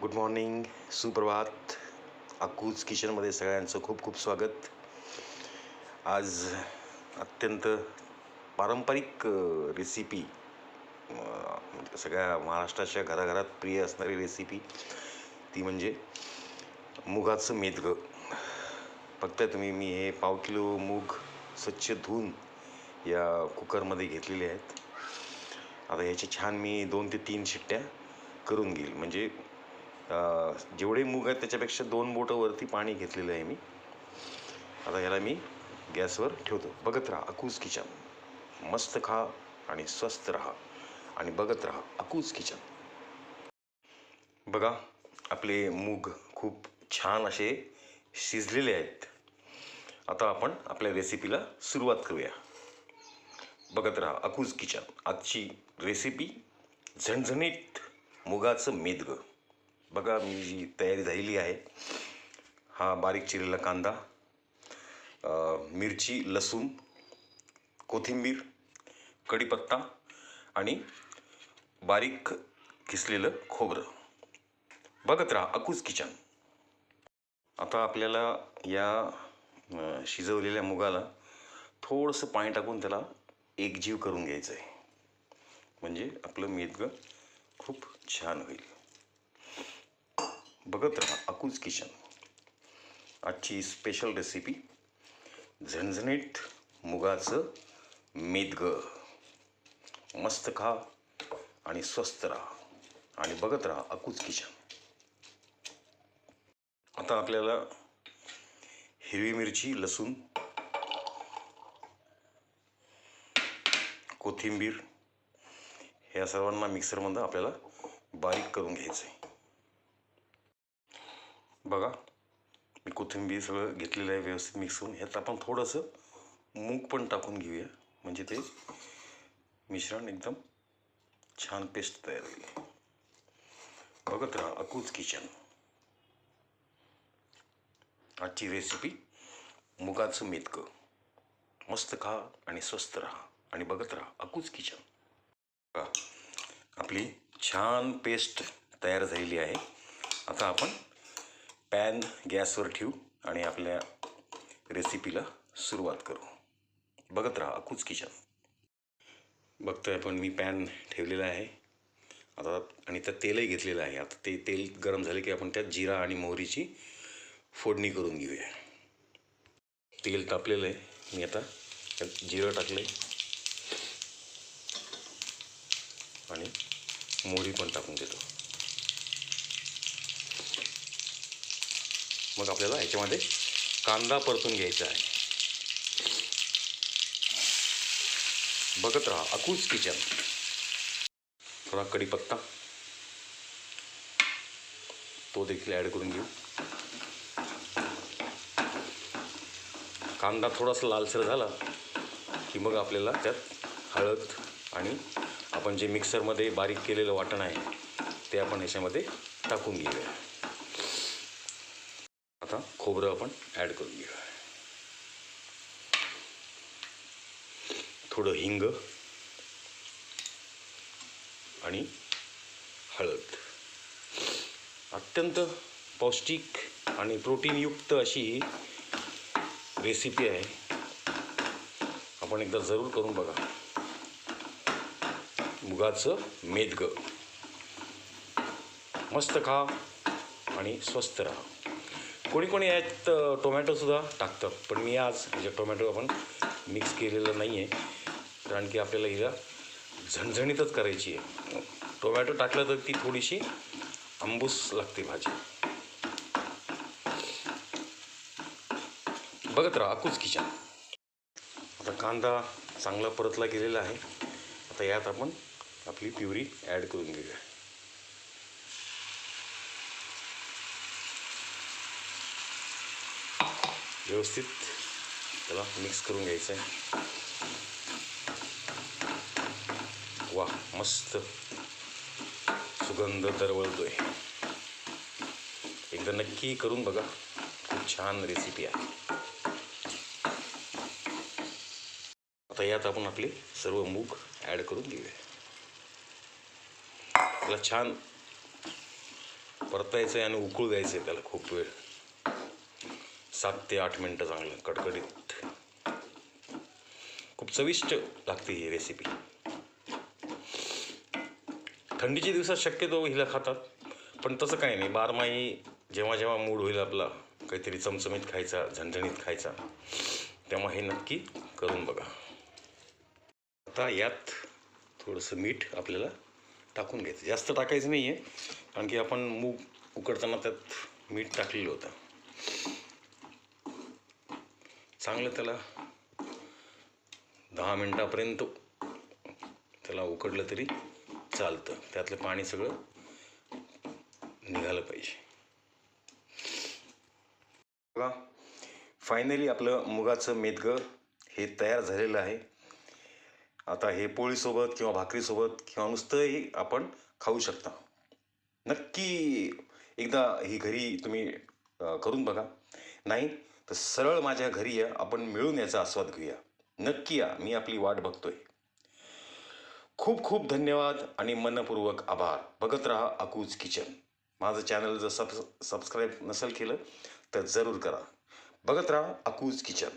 Good morning सुप्रभात अकूज किचनमध्ये सगळ्यांचं खूप खूप स्वागत. आज अत्यंत पारंपरिक रेसिपी म्हणजे सगळ्या महाराष्ट्राच्या घराघरात प्रिय असणारी रेसिपी ती म्हणजे मुगाचं मेदगं फक्त तुम्ही मी हे पाव किलो मूग स्वच्छ धुवून या कुकरमध्ये घेतलेले आहेत. आता ह्याची छान मी दोन ते तीन शिट्ट्या करून घेईल. म्हणजे जेवढे मूग आहेत त्याच्यापेक्षा दोन बोटं वरती पाणी घेतलेलं आहे मी. आता याला मी गॅसवर ठेवतो. बघत राहा अकूज किचन मस्त खा आणि स्वस्त राहा आणि बघत राहा अकूज किचन बघा आपले मूग खूप छान असे शिजलेले आहेत. आता आपण आपल्या रेसिपीला सुरुवात करूया. बघत राहा अकूज किचन आजची रेसिपी झणझणीत मुगाचं मेदगं. बघा मी जी तयारी झालेली आहे हा बारीक चिरलेला कांदा मिरची लसूण कोथिंबीर कढीपत्ता आणि बारीक किसलेलं खोबरं. बघत राहा अकूज किचन. आता आपल्याला या शिजवलेल्या मुगाला थोडंसं पाणी टाकून त्याला एकजीव करून घ्यायचं आहे म्हणजे आपलं मेदगं खूप छान होईल. बघत राहा अकूज किचन. आजची स्पेशल रेसिपी झणझणीत मुगाचं मेदगं मस्त खा आणि स्वस्त राहा आणि बघत राहा अकूज किचन. आता आपल्याला हिरवी मिरची लसूण कोथिंबीर ह्या सर्वांना मिक्सरमधनं आपल्याला बारीक करून घ्यायचं आहे बघा मी कोथिंबीर सगळं घेतलेलं आहे व्यवस्थित मिक्स करून. ह्यात आपण थोडंसं मूग पण टाकून घेऊया. म्हणजे ते मिश्रण एकदम छान पेस्ट तयार होईल. बघत राहा अकूज किचन आजची रेसिपी मुगाचं मेतकं मस्त खा आणि स्वस्त राहा. आणि बघत राहा अकूज किचन आपली छान पेस्ट तयार झालेली आहे. आता आपण पॅन गॅसवर ठेवू आणि आपल्या रेसिपीला सुरुवात करू. बघत राहा अकूच किचन बघतोय आपण मी पॅन ठेवलेला आहे. आता आणि त्यात तेलही घेतलेलं आहे. आता ते तेल गरम झाले की आपण त्यात जिरा आणि मोहरीची फोडणी करून घेऊया. तेल तापलेलं आहे. मी आता त्यात जिरं टाकलं आहे आणि मोहरी पण टाकून देतो. मग आपल्याला ह्याच्यामध्ये कांदा परतून घ्यायचा आहे. बघत राहा अकूज किचन. थोडा कढीपत्ता तो देखील ॲड करून घेऊ. कांदा थोडासा लालसर झाला की मग आपल्याला त्यात हळद आणि आपण जे मिक्सरमध्ये बारीक केलेलं वाटण आहे ते आपण ह्याच्यामध्ये टाकून घेऊया. आता खोबरं आपण ॲड करून घेऊया. थोडं हिंग आणि हळद. अत्यंत पौष्टिक आणि प्रोटीनयुक्त अशी ही रेसिपी आहे. आपण एकदा जरूर करून बघा. मुगाचं मेदगं. मस्त खा आणि स्वस्त राहा. कोणी कोणी यात टोमॅटोसुद्धा टाकतं. पण मी आज म्हणजे टोमॅटो आपण मिक्स केलेलं नाही आहे कारण की आपल्याला हिला झणझणीतच करायची आहे. टोमॅटो टाकलं तर ती थोडीशी आंबूस लागते भाजी. बघत राहा अकूच किचन आता कांदा चांगला परतला गेलेला आहे. आता यात आपण आपली प्युरी ॲड करून घेऊया. व्यवस्थित. त्याला मिक्स करून घ्यायचं आहे वा मस्त. सुगंध दरवळतोय. एकदा नक्की करून बघा. खूप छान रेसिपी आहे. आता यात आपण आपले सर्व मूग ॲड करून घेऊया. त्याला छान परतायचं आहे आणि उकळू द्यायचं आहे त्याला खूप वेळ. सात ते आठ मिनटं चांगलं कडकडीत. खूप चविष्ट लागते ही रेसिपी थंडीच्या दिवसात शक्यतो हिला खातात पण तसं काही नाही. बारमाही जेव्हा जेव्हा मूड होईल आपला काहीतरी चमचमीत खायचा झणझणीत खायचा तेव्हा हे नक्की करून बघा. आता यात थोडंसं मीठ आपल्याला टाकून घ्यायचं. जास्त टाकायचं नाही आहे कारण की आपण मूग उकडताना त्यात मीठ टाकलेलं होतं. चांगलं त्याला. दहा मिनटापर्यंत त्याला उकडलं तरी चालतं. त्यातलं पाणी सगळं निघालं पाहिजे. बघा फायनली आपलं मुगाचं मेदगं हे तयार झालेलं आहे. आता हे पोळीसोबत किंवा भाकरीसोबत किंवा नुसतंही आपण खाऊ शकता. नक्की एकदा ही घरी तुम्ही करून बघा. नाही तर सरळ माझ्या घरी या आपण मिळून याचा आस्वाद घेऊया. नक्की या मी आपली वाट बघतोय. खूप खूप धन्यवाद आणि मनपूर्वक आभार. बघत राहा अकूज किचन. माझं चॅनल जर सब सबस्क्राईब नसेल केलं तर जरूर करा. बघत राहा अकूज किचन.